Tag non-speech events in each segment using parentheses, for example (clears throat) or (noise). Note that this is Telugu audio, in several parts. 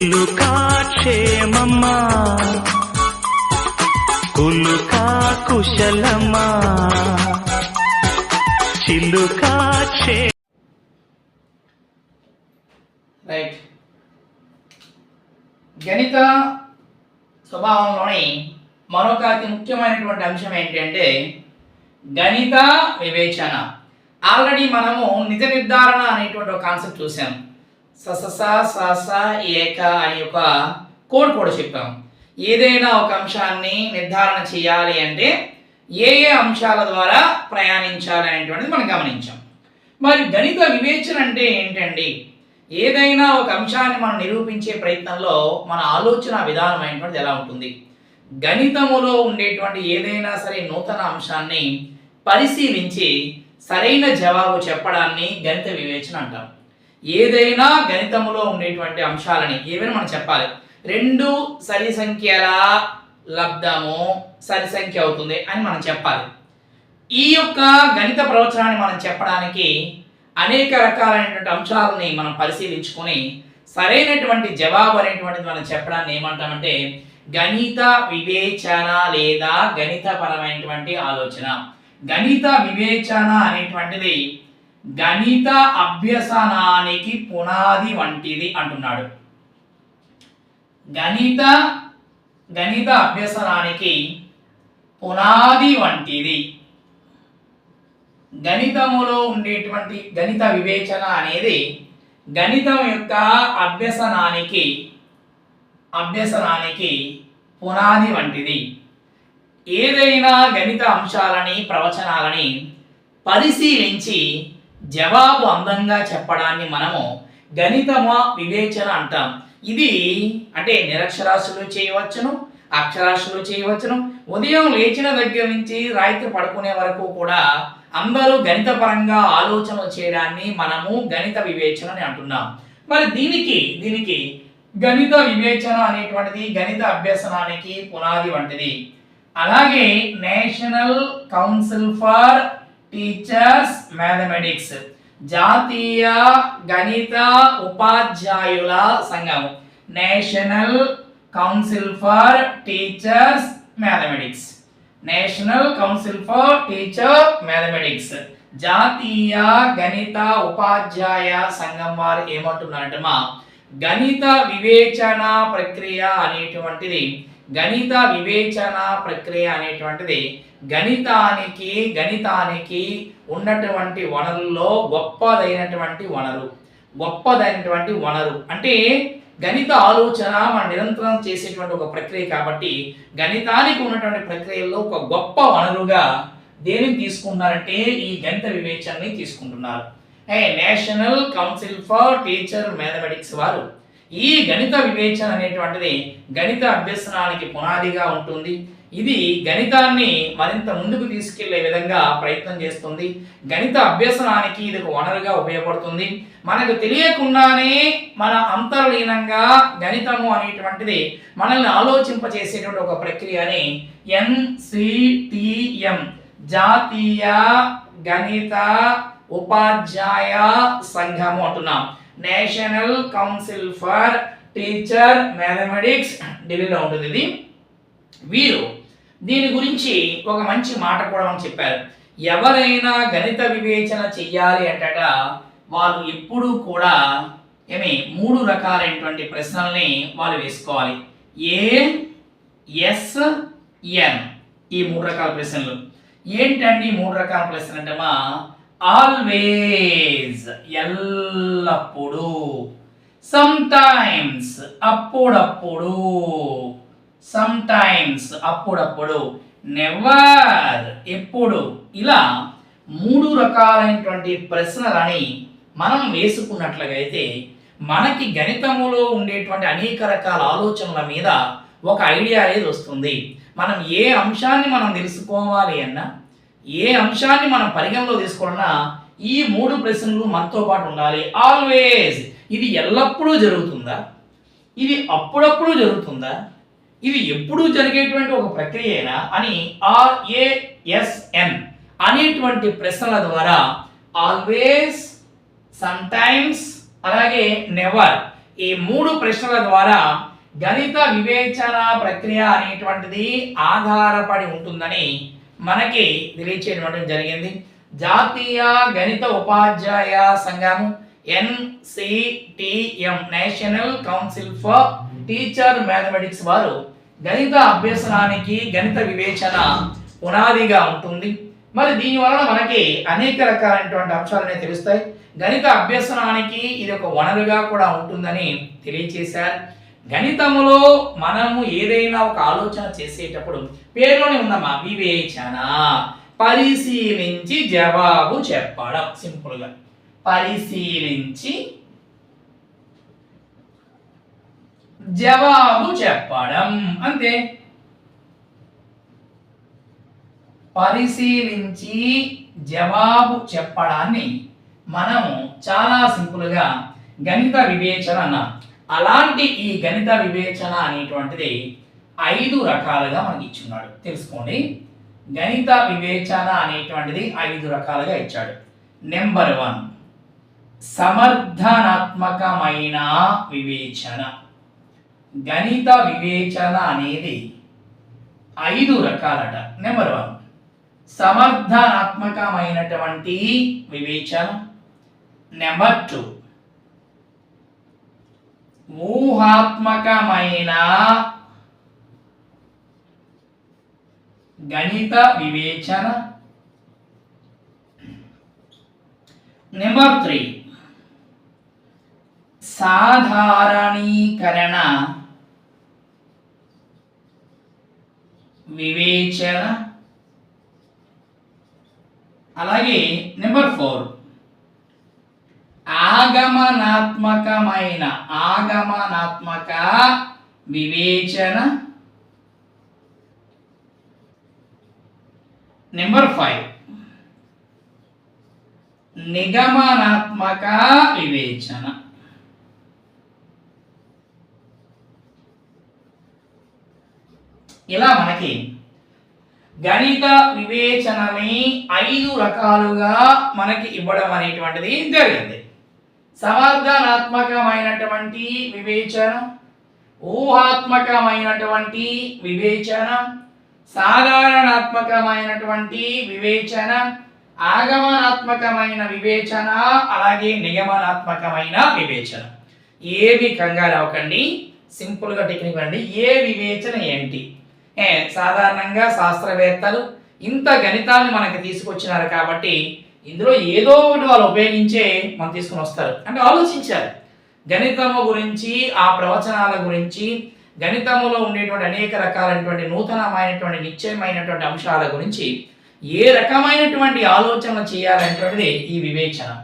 కులుకా క్షేమమ్మా కులుకా కుశలమా చిలుకా క్షే రైట్. గణిత స్వభావంలోని మరొక అతి ముఖ్యమైనటువంటి అంశం ఏంటంటే గణిత వివేచన. ఆల్రెడీ మనము నిజ నిర్ధారణ అనేటువంటి ఒక కాన్సెప్ట్ చూసాము ససస సస ఏక అని ఒక కోడ్ కూడా చెప్పాం ఏదైనా ఒక అంశాన్ని నిర్ధారణ చేయాలి అంటే ఏ ఏ అంశాల ద్వారా ప్రయాణించాలి అనేటువంటిది మనం గమనించాం. మరి గణిత వివేచన అంటే ఏంటండి? ఏదైనా ఒక అంశాన్ని మనం నిరూపించే ప్రయత్నంలో మన ఆలోచన విధానం అయినటువంటిది ఎలా ఉంటుంది? గణితములో ఉండేటువంటి ఏదైనా సరే నూతన అంశాన్ని పరిశీలించి సరైన జవాబు చెప్పడాన్ని గణిత వివేచన అంటాం. ఏదైనా గణితములో ఉండేటువంటి అంశాలని ఏవైనా మనం చెప్పాలి? రెండు సరి సంఖ్యల లబ్ధము సరి సంఖ్య అవుతుంది అని మనం చెప్పాలి. ఈ యొక్క గణిత ప్రవచనాన్ని మనం చెప్పడానికి అనేక రకాలైనటువంటి అంశాలని మనం పరిశీలించుకొని సరైనటువంటి జవాబు అనేటువంటిది మనం చెప్పడాన్ని ఏమంటామంటే గణిత వివేచన లేదా గణితపరమైనటువంటి ఆలోచన. గణిత వివేచన అనేటువంటిది గణిత అభ్యసనానికి పునాది వంటిది అంటున్నాడు. గణిత గణిత అభ్యసనానికి పునాది వంటిది. గణితములో ఉండేటువంటి గణిత వివేచన అనేది గణితం యొక్క అభ్యసనానికి అభ్యసనానికి పునాది వంటిది. ఏదైనా గణిత అంశాలని ప్రవచనాలని పరిశీలించి జవాబు అందంగా చెప్పడాన్ని మనము గణితమా వివేచన అంటాం. ఇది అంటే నిరక్షరాస్యులు చేయవచ్చును అక్షరాస్యులు చేయవచ్చును. ఉదయం లేచిన దగ్గర నుంచి రాత్రి పడుకునే వరకు కూడా అందరూ గణితపరంగా ఆలోచనలు చేయడాన్ని మనము గణిత వివేచన అని అంటున్నాం. మరి దీనికి దీనికి గణిత వివేచన అనేటువంటిది గణిత అభ్యసనానికి పునాది వంటిది. అలాగే national council for teachers mathematics జాతీయ గణిత ఉపాధ్యాయుల సంఘం. National council for teachers mathematics national council for teacher mathematics జాతీయ గణిత ఉపాధ్యాయ సంఘం వారు ఏమంటున్నారంటే మా గణిత వివేచన ప్రక్రియ అనేటువంటిది. గణిత వివేచన ప్రక్రియ అనేటువంటిది. గణితానికి గణితానికి ఉన్నటువంటి వనరుల్లో గొప్పదైనటువంటి వనరు. గొప్పదైనటువంటి వనరు. అంటే గణిత ఆలోచన మనం నిరంతరం చేసేటువంటి ఒక ప్రక్రియ కాబట్టి గణితానికి ఉన్నటువంటి ప్రక్రియల్లో ఒక గొప్ప వనరుగా దేనిని తీసుకున్నారంటే ఈ గణిత వివేచనని తీసుకుంటున్నారు. ఏ national council for teacher mathematics వారు. ఈ గణిత వివేచన అనేటువంటిది గణిత అభ్యసనానికి పునాదిగా ఉంటుంది. ఇది గణితాన్ని మరింత ముందుకు తీసుకెళ్ళే విధంగా ప్రయత్నం చేస్తుంది. గణిత అభ్యసనానికి ఇది ఒక వనరుగా ఉపయోగపడుతుంది. మనకు తెలియకుండానే మన అంతర్లీనంగా గణితము అనేటువంటిది మనల్ని ఆలోచింపచేసేటువంటి ఒక ప్రక్రియని ఎన్సిటిఎం జాతీయ గణిత ఉపాధ్యాయ సంఘము అంటున్నాం. National council for teacher mathematics ఢిల్లీలో ఉంటుంది ఇది. వీరు దీని గురించి ఒక మంచి మాట కూడా మనం చెప్పారు. ఎవరైనా గణిత వివేచన చెయ్యాలి అంటట వాళ్ళు ఎప్పుడూ కూడా ఏమి మూడు రకాలైనటువంటి ప్రశ్నల్ని వాళ్ళు వేసుకోవాలి. ఏ ఎస్ ఎన్ ఈ మూడు రకాల ప్రశ్నలు. ఏంటండి మూడు రకాల ప్రశ్నలు అంటే మా ఆల్వేజ్ ఎల్లప్పుడూ సమ్ టైమ్స్ అప్పుడప్పుడు. సమ్టైమ్స్ అప్పుడప్పుడు నెవర్ ఎప్పుడు ఇలా మూడు రకాలైనటువంటి ప్రశ్నలని మనం వేసుకున్నట్లయితే మనకి గణితములో ఉండేటువంటి అనేక రకాల ఆలోచనల మీద ఒక ఐడియా అనేది వస్తుంది. మనం ఏ అంశాన్ని మనం తెలుసుకోవాలి అన్నా ఏ అంశాన్ని మనం పరిగణలో తీసుకోవాలన్నా ఈ మూడు ప్రశ్నలు మనతో పాటు ఉండాలి. ఆల్వేస్ ఇది ఎల్లప్పుడూ జరుగుతుందా? ఇది అప్పుడప్పుడు జరుగుతుందా? ఇది ఎప్పుడూ జరిగేటువంటి ఒక ప్రక్రియనా అని ఆర్ఏఎస్ఎన్ అనేటువంటి ప్రశ్నల ద్వారా ఆల్వేస్ సమ్టైమ్స్ అలాగే నెవర్ ఈ మూడు ప్రశ్నల ద్వారా గణిత వివేచన ప్రక్రియ అనేటువంటిది ఆధారపడి ఉంటుందని మనకి తెలియచేయడం జరిగింది. జాతీయ గణిత ఉపాధ్యాయ సంఘం NCTM national council for teacher mathematics వారు గణిత అభ్యసనానికి గణిత వివేచన పునాదిగా ఉంటుంది. మరి దీని వలన మనకి అనేక రకాలైనటువంటి అంశాలనే తెలుస్తాయి. గణిత అభ్యసనానికి ఇది ఒక వనరుగా కూడా ఉంటుందని తెలియచేశారు. గణితములో మనము ఏదైనా ఒక ఆలోచన చేసేటప్పుడు పేరులోనే ఉందమ్మా వివేచన. పరిశీలించి జవాబు చెప్పడం సింపుల్గా. పరిశీలించి జవాబు చెప్పడం. అంతే. పరిశీలించి జవాబు చెప్పడాన్ని మనము చాలా సింపుల్గా గణిత వివేచన అన్నాం. అలాంటి ఈ గణిత వివేచన అనేటువంటిది ఐదు రకాలుగా మనకి ఇచ్చున్నాడు. తెలుసుకోండి. గణిత వివేచన అనేటువంటిది ఐదు రకాలుగా ఇచ్చాడు. నెంబర్ వన్ సమర్థనాత్మకమైన వివేచన. గణిత వివేచన అనేది ఐదు రకాలట. నెంబర్ వన్ సమర్థనాత్మకమైనటువంటి వివేచన. నెంబర్ టూ ఊహాత్మకమైన గణిత వివేచన. నెంబర్ త్రీ సాధారణీకరణ వివేచన. అలాగే నెంబర్ ఫోర్. ఆగమనాత్మకమైన ఆగమనాత్మక వివేచన. Number five. నిగమనాత్మక వివేచన. ఇలా మనకి గణిత వివేచనని ఐదు రకాలుగా మనకి ఇవ్వడం అనేటువంటిది జరిగింది. సమర్థనాత్మకమైనటువంటి వివేచన ఊహాత్మకమైనటువంటి వివేచన సాధారణాత్మకమైనటువంటి వివేచన ఆగమనాత్మకమైన వివేచన అలాగే నియమనాత్మకమైన వివేచన. ఏవి కంగారు అవ్వకండి. సింపుల్గా టెక్నిక్ అండి. ఏ వివేచన ఏంటి? సాధారణంగా శాస్త్రవేత్తలు ఇంత గణితాన్ని మనకి తీసుకొచ్చినారు కాబట్టి ఇందులో ఏదో ఒకటి వాళ్ళు ఉపయోగించే మనం తీసుకుని వస్తారు. అంటే ఆలోచించారు గణితము గురించి ఆ ప్రవచనాల గురించి గణితములో ఉండేటువంటి అనేక రకాలైనటువంటి నూతనమైనటువంటి నిశ్చయమైనటువంటి అంశాల గురించి ఏ రకమైనటువంటి ఆలోచన చేయాలనేటువంటిది ఈ వివేచన.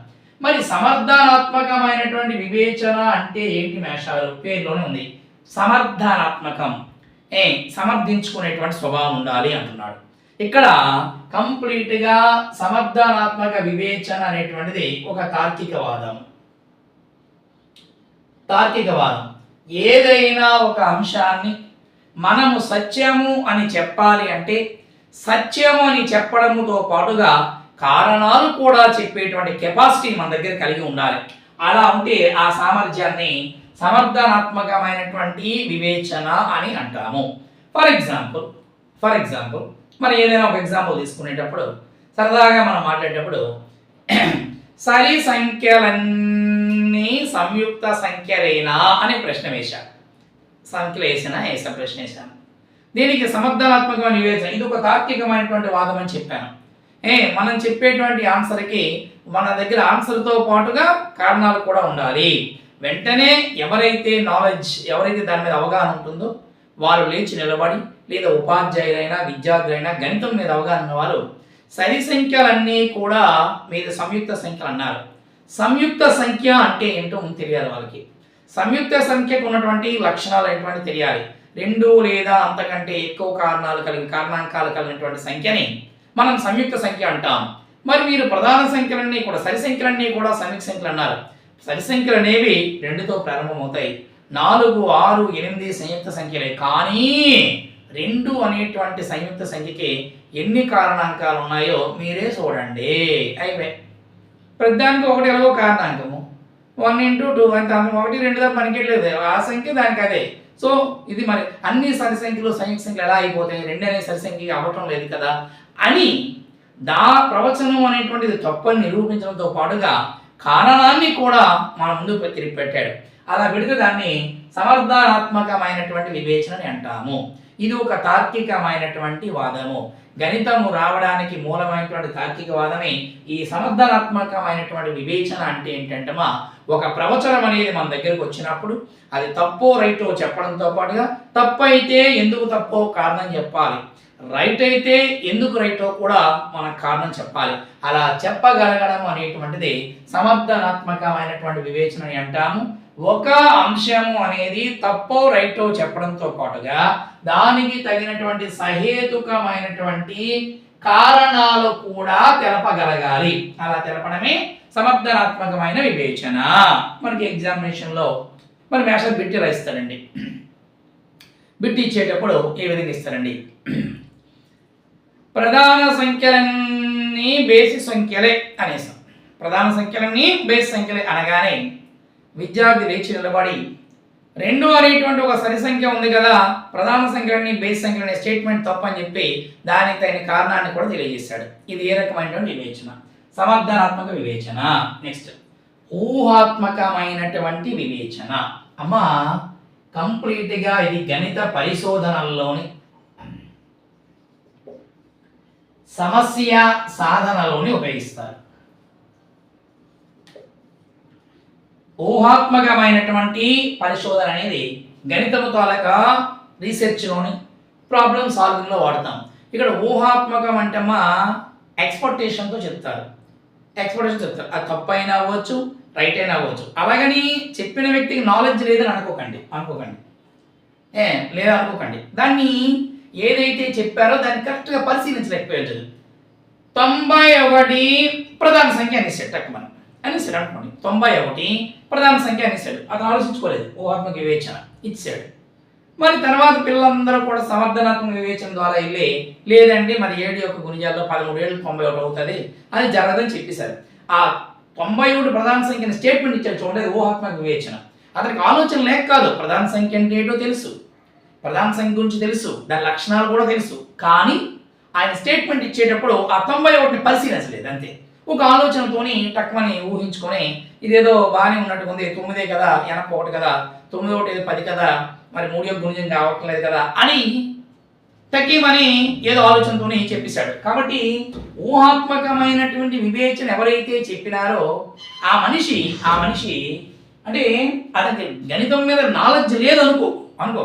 మరి సమర్థనాత్మకమైనటువంటి వివేచన అంటే ఏంటి మేషాలు? పేరులోనే ఉంది. సమర్థనాత్మకం. సమర్థించుకునేటువంటి స్వభావం ఉండాలి అంటున్నాడు. ఇక్కడ కంప్లీట్గా సమర్థనాత్మక వివేచన అనేటువంటిది ఒక తార్కికవాదం. తార్కికవాదం. ఏదైనా ఒక అంశాన్ని మనము సత్యము అని చెప్పాలి అంటే సత్యము అని చెప్పడముతో పాటుగా కారణాలు కూడా చెప్పేటువంటి కెపాసిటీ మన దగ్గర కలిగి ఉండాలి. అలా ఉంటే ఆ సామర్థ్యాన్ని సమర్థనాత్మకమైనటువంటి వివేచన అని అంటాము. ఫర్ ఎగ్జాంపుల్ ఫర్ ఎగ్జాంపుల్ మరి ఏదైనా ఒక ఎగ్జాంపుల్ తీసుకునేటప్పుడు సరదాగా మనం మాట్లాడేటప్పుడు (clears throat) సరి సంఖ్యలన్నీ సంయుక్త సంఖ్యలేనా అనే ప్రశ్న వేశాను సంఖ్యలు వేసినా వేసా ప్రశ్న వేశాను. దీనికి సమర్థనాత్మకమైన వివేచన ఇది ఒక తార్కికమైనటువంటి వాదం అని చెప్పాను. ఏ మనం చెప్పేటువంటి ఆన్సర్కి మన దగ్గర ఆన్సర్తో పాటుగా కారణాలు కూడా ఉండాలి. వెంటనే ఎవరైతే నాలెడ్జ్ ఎవరైతే దాని మీద అవగాహన ఉంటుందో వారు లేచి నిలబడి లేదా ఉపాధ్యాయులైనా విద్యార్థులైనా గణితం మీద అవగాహన ఉన్న వారు సరి సంఖ్యలన్నీ కూడా మీద సంయుక్త సంఖ్యలు అన్నారు. సంయుక్త సంఖ్య అంటే ఏంటో ముందు తెలియాలి వాళ్ళకి. సంయుక్త సంఖ్యకు ఉన్నటువంటి లక్షణాలు ఏంటంటే తెలియాలి. రెండు లేదా అంతకంటే ఎక్కువ కారణాలు కలిగిన కారణాంకాలు కలిగినటువంటి సంఖ్యని మనం సంయుక్త సంఖ్య అంటాం. మరి మీరు ప్రధాన సంఖ్యలన్నీ కూడా సరి సంఖ్యలన్నీ కూడా సంయుక్త సంఖ్యలు అన్నారు. సరి సంఖ్యలు అనేవి రెండుతో ప్రారంభమవుతాయి. నాలుగు ఆరు ఎనిమిది సంయుక్త సంఖ్యలే. కానీ రెండు అనేటువంటి సంయుక్త సంఖ్యకి ఎన్ని కారణాంకాలు ఉన్నాయో మీరే చూడండి. అయిపోయి ప్రతిదానికి ఒకటి ఎలాగో కారణాంకము. వన్ ఇంటూ టూ అంత అంత ఒకటి రెండు దాకా పనికెళ్ళలేదు ఆ సంఖ్య దానికి అదే. సో ఇది మరి అన్ని సరి సంఖ్యలు సంయుక్త సంఖ్యలు ఎలా అయిపోతాయి? రెండు అనే సరి సంఖ్య అవ్వటం లేదు కదా అని దా ప్రవచనం అనేటువంటిది తప్పని నిరూపించడంతో పాటుగా కారణాన్ని కూడా మన ముందు తిరిగి పెట్టాడు. అలా పెడితే దాన్ని సమర్థనాత్మకమైనటువంటి వివేచన అంటాము. ఇది ఒక తార్కికమైనటువంటి వాదము. గణితము రావడానికి మూలమైనటువంటి తార్కిక వాదమే ఈ సమర్థనాత్మకమైనటువంటి వివేచన అంటే ఏంటంటమా ఒక ప్రవచనం అనేది మన దగ్గరకు వచ్చినప్పుడు అది తప్పో రైటో చెప్పడంతో పాటుగా తప్పైతే అయితే ఎందుకు తప్పో కారణం చెప్పాలి. రైట్ అయితే ఎందుకు రైటో కూడా మనకు కారణం చెప్పాలి. అలా చెప్పగలగడం అనేటువంటిది సమర్థనాత్మకమైనటువంటి వివేచన అని అంటాము. ఒక అంశము అనేది తప్పో రైటో చెప్పడంతో పాటుగా దానికి తగినటువంటి సహేతుకమైనటువంటి కారణాలు కూడా తెలపగలగాలి. అలా తెలపడమే సమర్థనాత్మకమైన వివేచన. మనకి ఎగ్జామినేషన్లో మరి మేషం బిట్టి రాయిస్తారండి బిట్టి ఇచ్చేటప్పుడు ఏ విధంగా ఇస్తారండి ప్రధాన సంఖ్యలన్నీ బేసి సంఖ్యలే అనేసాం ప్రధాన సంఖ్యలన్నీ బేసి సంఖ్యలే అనగానే విద్యార్థి లేచి నిలబడి రెండు అనేటువంటి ఒక సరి సంఖ్య ఉంది కదా ప్రధాన సంఖ్యని బేస్ సంఖ్య అనే స్టేట్మెంట్ తప్పని చెప్పి దానికి తగిన కారణాన్ని కూడా తెలియజేశాడు. ఇది ఏ రకమైనటువంటి వివేచన? సమర్థనాత్మక వివేచన. నెక్స్ట్ ఊహాత్మకమైనటువంటి వివేచన. అమ్మా కంప్లీట్గా ఇది గణిత పరిశోధనల్లోని సమస్య సాధనలోని ఉపయోగిస్తారు. ఊహాత్మకమైనటువంటి పరిశోధన అనేది గణితము తాలూకా రీసెర్చ్లోని ప్రాబ్లమ్ సాల్వింగ్లో వాడతాం. ఇక్కడ ఊహాత్మకం అంటే మా ఎక్స్పెక్టేషన్తో చెప్తారు. ఎక్స్పెక్టేషన్ చెప్తారు. అది తప్పు అయినా అవ్వచ్చు రైట్ అయినా అవ్వచ్చు. అలాగని చెప్పిన వ్యక్తికి నాలెడ్జ్ లేదని అనుకోకండి. అనుకోకండి. ఏ లేదా అనుకోకండి. దాన్ని ఏదైతే చెప్పారో దాన్ని కరెక్ట్గా పరిశీలించలేకపోయింది తొంభై ఒకటి ప్రధాన సంఖ్య అనేసాడు మనం. అనేసాడు అనుకోండి. తొంభై ఒకటి ప్రధాన సంఖ్య అనేసాడు. అతను ఆలోచించుకోలేదు. ఊహాత్మక వివేచన ఇచ్చాడు. మరి తర్వాత పిల్లలందరూ కూడా సమర్థనాత్మక వివేచన ద్వారా వెళ్ళి లేదండి మరి ఏడు యొక్క గుణిజాల్లో పదమూడు ఏళ్ళు తొంభై ఒకటి అవుతుంది. అది జరగదని చెప్పేశారు. ఆ తొంభై ఒకటి ప్రధాన సంఖ్యని స్టేట్మెంట్ ఇచ్చాడు చూడండి. ఊహాత్మక వివేచన. అతనికి ఆలోచన లేక కాదు. ప్రధాన సంఖ్య అంటే ఏంటో తెలుసు. ప్రధాన సంఖ్య గురించి తెలుసు. దాని లక్షణాలు కూడా తెలుసు. కానీ ఆయన స్టేట్మెంట్ ఇచ్చేటప్పుడు ఆ తొంభై ఒకటిని పరిశీలించలేదు. అంతే. ఒక ఆలోచనతోని తక్కువని ఊహించుకొని ఇదేదో బాగానే ఉన్నట్టు ఉంది తొమ్మిదే కదా వెనక ఒకటి కదా తొమ్మిది ఒకటి పది కదా మరి మూడు యొక్క గుణిజం కావట్లేదు కదా అని తగ్గిమని ఏదో ఆలోచనతోనే చెప్పేశాడు. కాబట్టి ఊహాత్మకమైనటువంటి వివేచన ఎవరైతే చెప్పినారో ఆ మనిషి ఆ మనిషి అంటే అతనికి గణితం మీద నాలెడ్జ్ లేదనుకో అనుకో అనుకో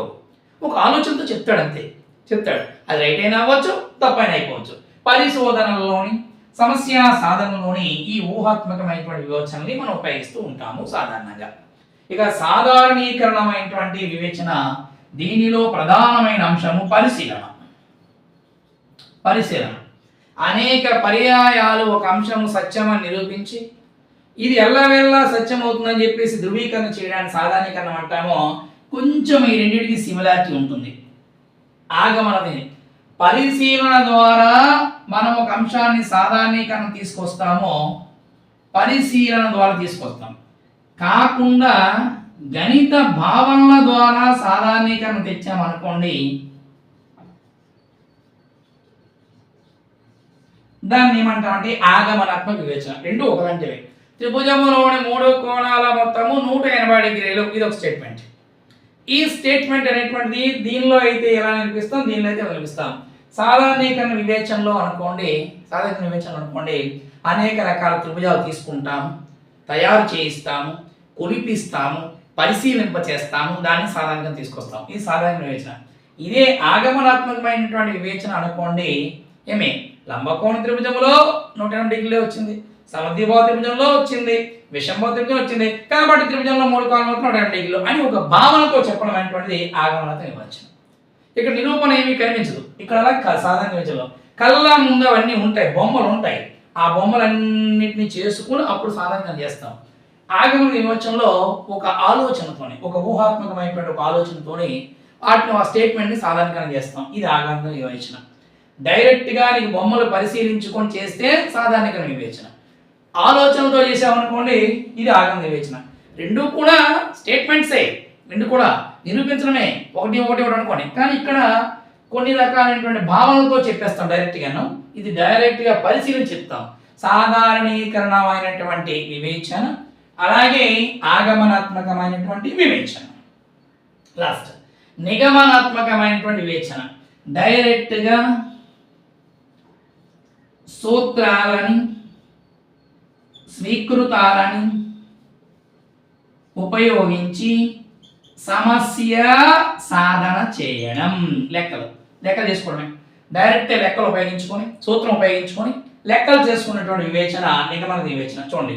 ఒక ఆలోచనతో చెప్తాడు అంతే చెప్తాడు. అది రైట్ అయినా అవ్వచ్చు తప్పైనా అయిపోవచ్చు. పరిశోధనల్లోని సమస్య సాధనలోని ఈ ఊహాత్మకమైనటువంటి వివోచనని మనం ఉపయోగిస్తూ ఉంటాము సాధారణంగా. ఇక సాధారణీకరణమైనటువంటి వివేచన దీనిలో ప్రధానమైన అంశము పరిశీలన. పరిశీలన. అనేక పర్యాయాలు ఒక అంశము సత్యమని నిరూపించి ఇది ఎల్లవేళ్ళ సత్యం అవుతుందని చెప్పేసి ధృవీకరణ చేయడానికి సాధారణీకరణ అంటామో కొంచెం ఈ రెండింటికి సిమిలారిటీ ఉంటుంది. ఆగమనది పరిశీలన ద్వారా మనం ఒక అంశాన్ని సాధారణీకరణ తీసుకొస్తామో పరిశీలన ద్వారా తీసుకొస్తాం. కాకుండా గణిత భావనల ద్వారా సాధారణీకరణ తెచ్చామనుకోండి దాన్ని ఏమంటామంటే ఆగమనాత్మక వివేచన. రెండు ఒకలాంటివే త్రిభుజములోని మూడు కోణాల మొత్తము నూట ఎనభై డిగ్రీలు. ఇది ఒక స్టేట్మెంట్ ఈ స్టేట్మెంట్ అనేటువంటిది దీనిలో అయితే ఎలా నిలిపిస్తాం దీనిలో అయితే ఎలా నిలిపిస్తాం సాధారణీకరణ వివేచనలో అనుకోండి సాధారణ వివేచన అనుకోండి అనేక రకాల త్రిభుజాలు తీసుకుంటాము తయారు చేయిస్తాము కొలిపిస్తాము పరిశీలింప చేస్తాము దాన్ని సాధారణంగా తీసుకొస్తాం. ఇది సాధారణ వివేచన. ఇదే ఆగమనాత్మకమైనటువంటి వివేచన అనుకోండి ఏమే? లంబకోణ త్రిభుజంలో నూట ఎనభై డిగ్రీలే వచ్చింది సమద్విభావ త్రిభుజంలో వచ్చింది విషంభావ త్రిభుజం వచ్చింది కాబట్టి త్రిభుజంలో మూడు కాలం నూట ఎనభై డిగ్రీలు అని ఒక భావనతో చెప్పడం అనేటువంటిది ఆగమనాత్మక వివరించడం ఇక్కడ నిరూపణ ఏమీ కనిపించదు. ఇక్కడ అలా కాదు సాధారణ వివేచనలో కళ్ళ ముందు అవన్నీ ఉంటాయి బొమ్మలు ఉంటాయి. ఆ బొమ్మలన్నింటినీ చేసుకుని అప్పుడు సాధారణంగా చేస్తాం. ఆగమన విమోచనలో ఒక ఆలోచనతోని ఒక ఊహాత్మకమైనటువంటి ఒక ఆలోచనతోని వాటిని ఆ స్టేట్మెంట్ని సాధారణంగా చేస్తాం. ఇది ఆగమన వివేచన డైరెక్ట్గా నీకు బొమ్మలు పరిశీలించుకొని చేస్తే సాధారణకరణ వివేచన ఆలోచనతో చేసామనుకోండి ఇది ఆగమన వివేచన రెండు కూడా స్టేట్మెంట్సే. రెండు కూడా నిరూపించడమే. ఒకటి ఒకటి ఒకటి అనుకోండి కానీ ఇక్కడ కొన్ని రకాలైనటువంటి భావనలతో చెప్పేస్తాం డైరెక్ట్గాను ఇది డైరెక్ట్గా పరిశీలించి చెప్తాం. సాధారణీకరణమైనటువంటి వివేచన అలాగే ఆగమనాత్మకమైనటువంటి వివేచన. లాస్ట్ నిగమనాత్మకమైనటువంటి వివేచన. డైరెక్ట్గా సూత్రాలని స్వీకృతాలని ఉపయోగించి సమస్య సాధన చేయడం. లెక్కలు. లెక్కలు చేసుకోవడమే డైరెక్ట్ లెక్కలు ఉపయోగించుకొని సూత్రం ఉపయోగించుకొని లెక్కలు చేసుకున్నటువంటి వివేచన నిగమన వివేచన. చూడండి.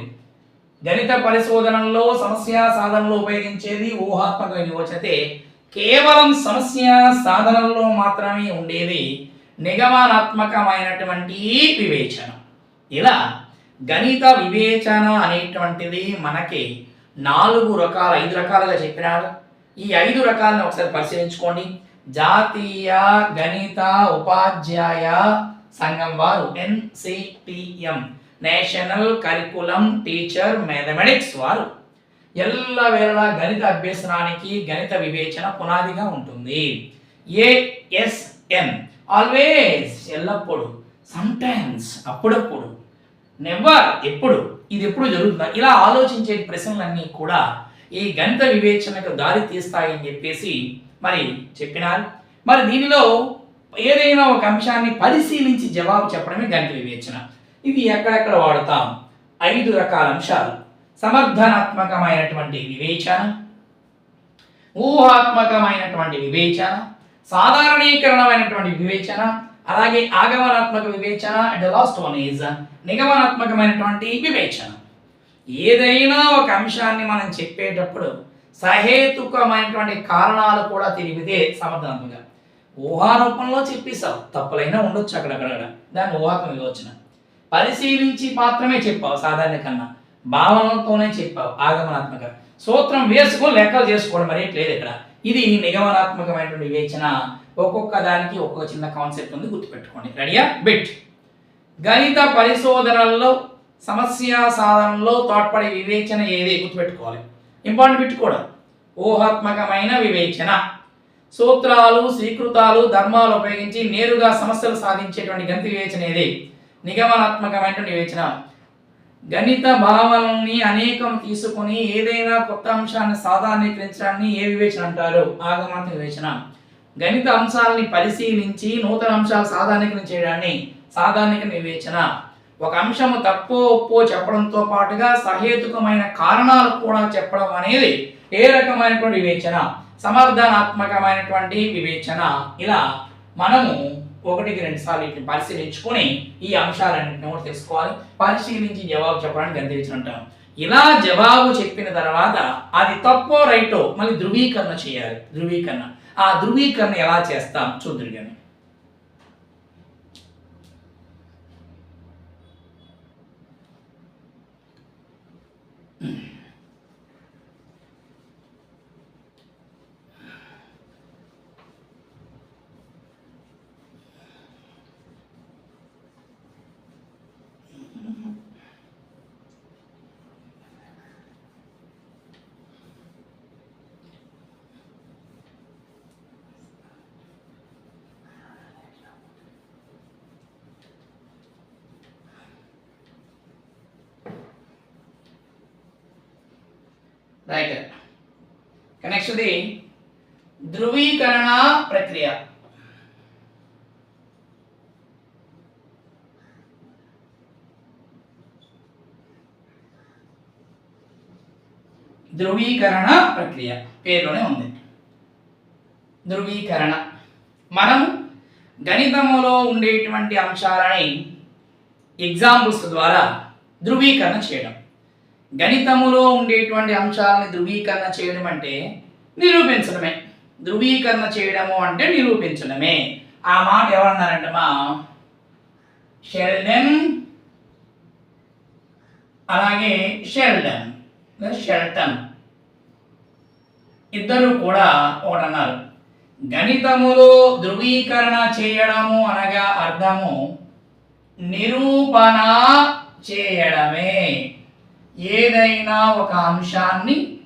గణిత పరిశోధనలో సమస్య సాధనలో ఉపయోగించేది ఊహాత్మక విమోచతే కేవలం సమస్య సాధనలో మాత్రమే ఉండేది నిగమనాత్మకమైనటువంటి వివేచన. ఇలా గణిత వివేచన అనేటువంటిది మనకి నాలుగు రకాల ఐదు రకాలుగా చెప్పినారు. ఈ ఐదు రకాలను ఒకసారి పరిశీలించుకోండి. జాతీయ గణిత ఉపాధ్యాయ సంఘం వారు NCTM national curriculum teacher mathematics వారు. ఎల్లవేళలా గణిత అభ్యసనానికి గణిత వివేచన పునాదిగా ఉంటుంది. ఏఎస్ఎన్ ఆల్వేస్ ఎల్లప్పుడు సమ్టైమ్స్ అప్పుడప్పుడు నెవర్ ఎప్పుడు ఇది ఎప్పుడు జరుగుతుందా? ఇలా ఆలోచించే ప్రశ్నలన్నీ కూడా ఈ గణిత వివేచనకు దారి తీస్తాయని చెప్పేసి మరి చెప్పినారు మరి దీనిలో ఏదైనా ఒక అంశాన్ని పరిశీలించి జవాబు చెప్పడమే గణిత వివేచన. ఇది ఎక్కడెక్కడ వాడతాం? ఐదు రకాల అంశాలు. సమర్థనాత్మకమైనటువంటి వివేచన ఊహాత్మకమైనటువంటి వివేచన సాధారణీకరణమైనటువంటి వివేచన అలాగే ఆగమనాత్మక వివేచన అండ్ లాస్ట్ వన్ ఈజ్ నిగమనాత్మకమైనటువంటి వివేచన. ఏదైనా ఒక అంశాన్ని మనం చెప్పేటప్పుడు సహేతుకమైనటువంటి కారణాలు కూడా తెలిపితే సమర్థవంతంగా ఊహారూపంలో చెప్పేశావు తప్పులైనా ఉండొచ్చు అక్కడక్కడ. దాన్ని ఊహాత్మక వివేచన పరిశీలించి మాత్రమే చెప్పావు సాధారణ కన్నా. భావనలతోనే చెప్పావు. ఆగమనాత్మక. సూత్రం వేసుకొని లెక్కలు చేసుకోవడం మరి లేదు ఇక్కడ. ఇది నిగమనాత్మకమైనటువంటి వివేచన. ఒక్కొక్క దానికి ఒక్కొక్క చిన్న కాన్సెప్ట్ ఉంది గుర్తుపెట్టుకోండి. రెడీయా బిట్ గణిత పరిశోధనల్లో సమస్య సాధనలో తోడ్పడే వివేచన ఏది? గుర్తుపెట్టుకోవాలి. ఇంపార్టెంట్ బిట్ కూడా. ఊహాత్మకమైన వివేచన. సూత్రాలు స్వీకృతాలు ధర్మాలు ఉపయోగించి నేరుగా సమస్యలు సాధించేటువంటి గణిత వివేచన ఇది నిగమనాత్మకమైనటువంటి వివేచన. గణిత భావనల్ని అనేకం తీసుకొని ఏదైనా కొత్త అంశాన్ని సాధారణీకరించడాన్ని ఏ వివేచన అంటారు? ఆగమాత్మక వివేచన. గణిత అంశాలని పరిశీలించి నూతన అంశాలు సాధారణీకరణ చేయడాన్ని సాధారణీకరణ వివేచన. ఒక అంశము తప్పో ఒప్పో చెప్పడంతో పాటుగా సహేతుకమైన కారణాలు కూడా చెప్పడం అనేది ఏ రకమైనటువంటి వివేచన? సమర్థనాత్మకమైనటువంటి వివేచన. ఇలా మనము ఒకటికి రెండు సార్లు ఇట్లా పరిశీలించుకొని ఈ అంశాలన్నింటిని కూడా తెలుసుకోవాలి. పరిశీలించి జవాబు చెప్పడానికి గంతించిన ఇలా జవాబు చెప్పిన తర్వాత అది తప్పో రైటో మళ్ళీ ధృవీకరణ చేయాలి. ధృవీకరణ. ఆ ధృవీకరణ ఎలా చేస్తాం? చూద్దరు కానీ రైట్ నెక్స్ట్ది ధృవీకరణ ప్రక్రియ. ధృవీకరణ ప్రక్రియ. పేరులోనే ఉంది. ధృవీకరణ. మనం గణితములో ఉండేటువంటి అంశాలని ఎగ్జాంపుల్స్ ద్వారా ధృవీకరణ చేయడం. గణితములో ఉండేటువంటి అంశాలని ధృవీకరణ చేయడం అంటే నిరూపించడమే. ధృవీకరణ చేయడము అంటే నిరూపించడమే. ఆ మాట ఎవరన్నారంటే మా షెల్డన్ అలాగే షెల్డన్ షెల్టన్. ఇద్దరు కూడా ఒకటన్నారు. గణితములో ధృవీకరణ చేయడము అనగా అర్థము నిరూపణ చేయడమే. ఏదైనా ఒక అంశాన్ని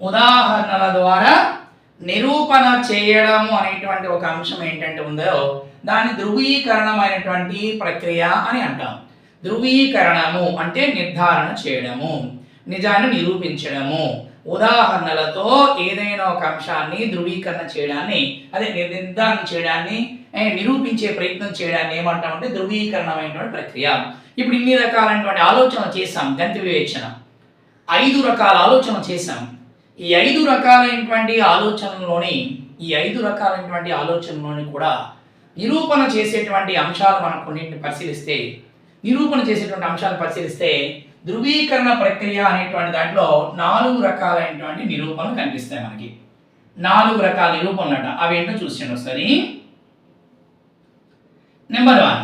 ఉదాహరణల ద్వారా నిరూపణ చేయడము అనేటువంటి ఒక అంశం ఏంటంటే ఉందో దాని ధృవీకరణమైనటువంటి ప్రక్రియ అని అంటాం. ధృవీకరణము అంటే నిర్ధారణ చేయడము నిజాన్ని నిరూపించడము. ఉదాహరణలతో ఏదైనా ఒక అంశాన్ని ధృవీకరణ చేయడాన్ని అదే నిర్ధారణ చేయడాన్ని నిరూపించే ప్రయత్నం చేయడాన్ని ఏమంటామంటే ధృవీకరణమైనటువంటి ప్రక్రియ. ఇప్పుడు ఇన్ని రకాలైనటువంటి ఆలోచనలు చేశాం గంతి వివేచన. ఐదు రకాల ఆలోచన చేశాం. ఈ ఐదు రకాలైనటువంటి ఆలోచనలోని ఈ ఐదు రకాలైనటువంటి ఆలోచనలోని కూడా నిరూపణ చేసేటువంటి అంశాలు మనం కొన్నింటిని పరిశీలిస్తే నిరూపణ చేసేటువంటి అంశాలు పరిశీలిస్తే ధృవీకరణ ప్రక్రియ అనేటువంటి దాంట్లో నాలుగు రకాలైనటువంటి నిరూపణలు కనిపిస్తాయి మనకి. నాలుగు రకాల నిరూపణలు అంట. అవి ఏంటో చూసాను ఒకసారి. Number one.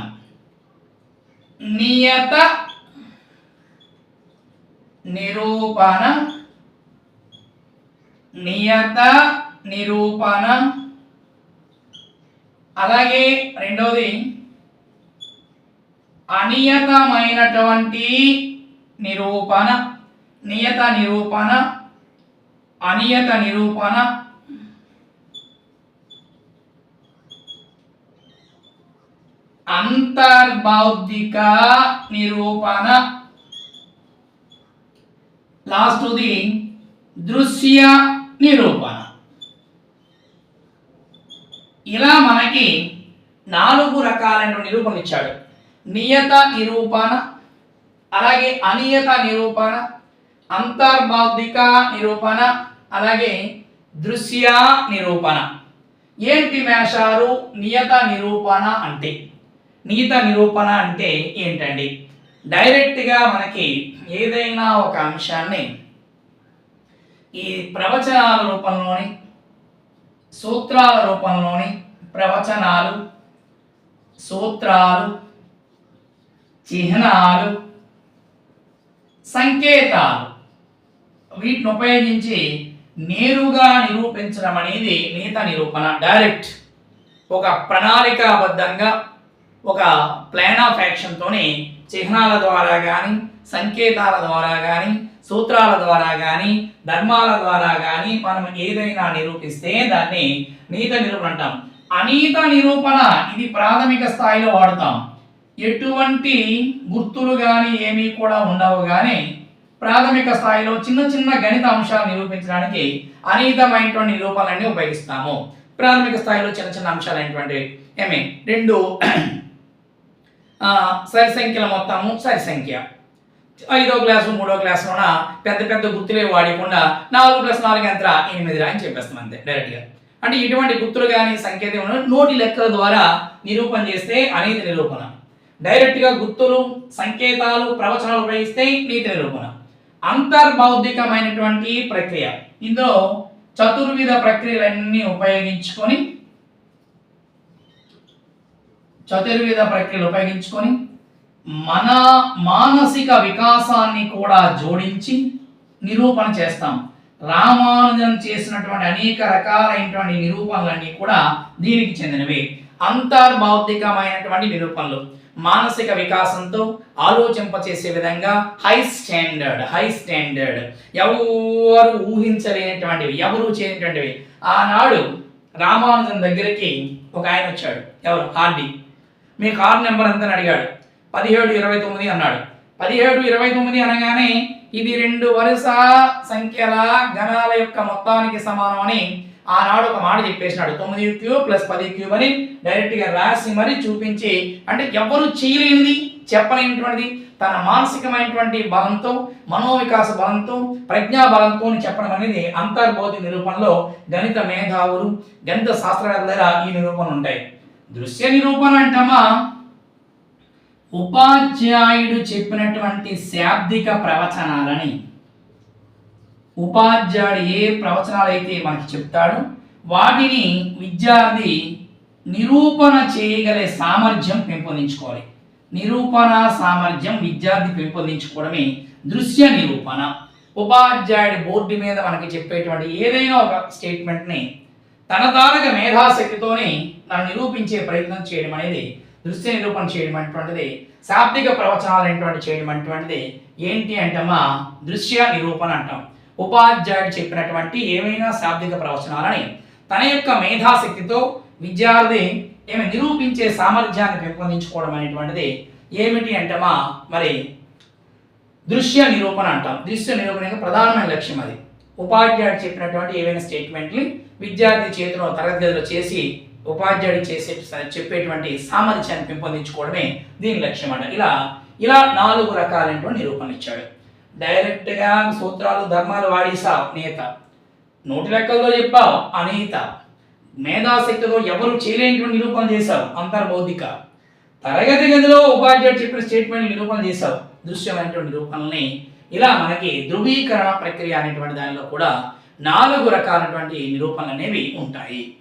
నియత నిరూపణ నియత నిరూపణ. అలాగే రెండవది అనియతమైనటువంటి నిరూపణ. నియత నిరూపణ అనియత నిరూపణ. అంతర్బౌద్ధిక నిరూపణ. లాస్ట్ది దృశ్య నిరూపణ. ఇలా మనకి నాలుగు రకాలైన నిరూపణ ఇచ్చాడు. నియత నిరూపణ అలాగే అనియత నిరూపణ అంతర్బౌద్ధిక నిరూపణ అలాగే దృశ్య నిరూపణ. ఏంటి మేషారు నియత నిరూపణ అంటే నీత నిరూపణ అంటే ఏంటండి? డైరెక్ట్గా మనకి ఏదైనా ఒక అంశాన్ని ఈ ప్రవచనాల రూపంలోని సూత్రాల రూపంలోని ప్రవచనాలు సూత్రాలు చిహ్నాలు సంకేతాలు వీటిని ఉపయోగించి నేరుగా నిరూపించడం అనేది నీత నిరూపణ డైరెక్ట్. ఒక ప్రణాళికాబద్ధంగా ఒక ప్లాన్ ఆఫ్ యాక్షన్తోనే చిహ్నాల ద్వారా కానీ సంకేతాల ద్వారా కానీ సూత్రాల ద్వారా కానీ ధర్మాల ద్వారా కానీ మనం ఏదైనా నిరూపిస్తే దాన్ని నీత నిరూపణ అంటాం. అనీత నిరూపణ ఇది ప్రాథమిక స్థాయిలో వాడతాం. ఎటువంటి గుర్తులు కానీ ఏమీ కూడా ఉండవు కానీ ప్రాథమిక స్థాయిలో చిన్న చిన్న గణిత అంశాలు నిరూపించడానికి అనీతమైనటువంటి నిరూపణలన్నీ ఉపయోగిస్తాము. ప్రాథమిక స్థాయిలో చిన్న చిన్న అంశాలు అయినటువంటి ఏమి? రెండు సరి సంఖ్యల మొత్తము సరి సంఖ్య ఐదో క్లాసు మూడో క్లాసులోన పెద్ద పెద్ద గుర్తులే వాడకుండా నాలుగు ప్లస్ నాలుగు ఎంత? ఎనిమిది రా అని చెప్పేస్తాం అంతే డైరెక్ట్గా. అంటే ఇటువంటి గుర్తులు కానీ సంకేతం నోటి లెక్కల ద్వారా నిరూపణ చేస్తే అనేది నిరూపణ. డైరెక్ట్గా గుర్తులు సంకేతాలు ప్రవచనాలు ఉపయోగిస్తే నీతి నిరూపణ. అంతర్బౌద్ధికమైనటువంటి ప్రక్రియ. ఇందులో చతుర్విధ ప్రక్రియలన్నీ ఉపయోగించుకొని చతుర్విధ ప్రక్రియలు ఉపయోగించుకొని మన మానసిక వికాసాన్ని కూడా జోడించి నిరూపణ చేస్తాం. రామానుజం చేసినటువంటి అనేక రకాలైనటువంటి నిరూపణలన్నీ కూడా దీనికి చెందినవి. అంతర్భౌతికమైనటువంటి నిరూపణలు. మానసిక వికాసంతో ఆలోచింపచేసే విధంగా హై స్టాండర్డ్ హై స్టాండర్డ్. ఎవరు ఊహించలేనటువంటివి ఎవరు చేయనటువంటివి. ఆనాడు రామానుజన్ దగ్గరికి ఒక ఆయన వచ్చాడు. ఎవరు? హార్డీ మీ కార్ నెంబర్ ఎంతని అడిగాడు. పదిహేడు ఇరవై తొమ్మిది అన్నాడు. పదిహేడు ఇరవై తొమ్మిది అనగానే ఇది రెండు వరుస సంఖ్యల గణాల యొక్క మొత్తానికి సమానం అని ఆనాడు ఒక మాట చెప్పేసినాడు. తొమ్మిది క్యూబ్ ప్లస్ పది క్యూబ్ అని డైరెక్ట్గా రాసి మరి చూపించి అంటే ఎవరు చేయలేనిది చెప్పలేనటువంటిది తన మానసికమైనటువంటి బలంతో మనోవికాస బలంతో ప్రజ్ఞా బలంతో చెప్పడం అనేది అంతర్బోధి నిరూపణలో గణిత మేధావులు గణిత శాస్త్రవేత్తల దగ్గర ఈ నిరూపణలు ఉంటాయి. దృశ్య నిరూపణ అంటామా? ఉపాధ్యాయుడు చెప్పినటువంటి శాబ్దిక ప్రవచనాలని ఉపాధ్యాయుడు ఏ ప్రవచనాలు అయితే మనకి చెప్తాడు వాటిని విద్యార్థి నిరూపణ చేయగలే సామర్థ్యం పెంపొందించుకోవాలి. నిరూపణ సామర్థ్యం విద్యార్థి పెంపొందించుకోవడమే దృశ్య నిరూపణ. ఉపాధ్యాయుడి బోర్డు మీద మనకి చెప్పేటువంటి ఏదైనా ఒక స్టేట్మెంట్ని తన తానక మేధాశక్తితోనే తను నిరూపించే ప్రయత్నం చేయడం అనేది దృశ్య నిరూపణ చేయడం అటువంటిది శాబ్దిక ప్రవచనాలు అనేటువంటి చేయడం అటువంటిది ఏంటి అంటమ్మా దృశ్య నిరూపణ అంటాం. ఉపాధ్యాయుడు చెప్పినటువంటి ఏవైనా శాబ్దిక ప్రవచనాలని తన యొక్క మేధాశక్తితో విద్యార్థి ఏమి నిరూపించే సామర్థ్యాన్ని పెంపొందించుకోవడం అనేటువంటిది ఏమిటి అంటమా మరి దృశ్య నిరూపణ అంటాం. దృశ్య నిరూపణ యొక్క ప్రధానమైన లక్ష్యం అది. ఉపాధ్యాయుడు చెప్పినటువంటి ఏవైనా స్టేట్మెంట్ని విద్యార్థి చేతిలో తరగతిలో చేసి ఉపాధ్యాయుడు చేసే చెప్పేటువంటి సామర్థ్యాన్ని పెంపొందించుకోవడమే దీని లక్ష్యం అంట. ఇలా ఇలా నాలుగు రకాలైనటువంటి నిరూపణలు ఇచ్చాడు. డైరెక్ట్గా సూత్రాలు ధర్మాలు వాడేసావు నేత. నోటి లెక్కల్లో చెప్పావు అనేత మేధాశక్తితో ఎవరు చేయలేనటువంటి నిరూపణ చేశావు అంతర్బౌద్ధిక. తరగతి గదిలో ఉపాధ్యాయుడు చెప్పిన స్టేట్మెంట్ నిరూపణ చేశావు దృశ్యమైనటువంటి నిరూపణల్ని. ఇలా మనకి ధృవీకరణ ప్రక్రియ అనేటువంటి దానిలో కూడా నాలుగు రకాలటువంటి నిరూపణలు అనేవి ఉంటాయి.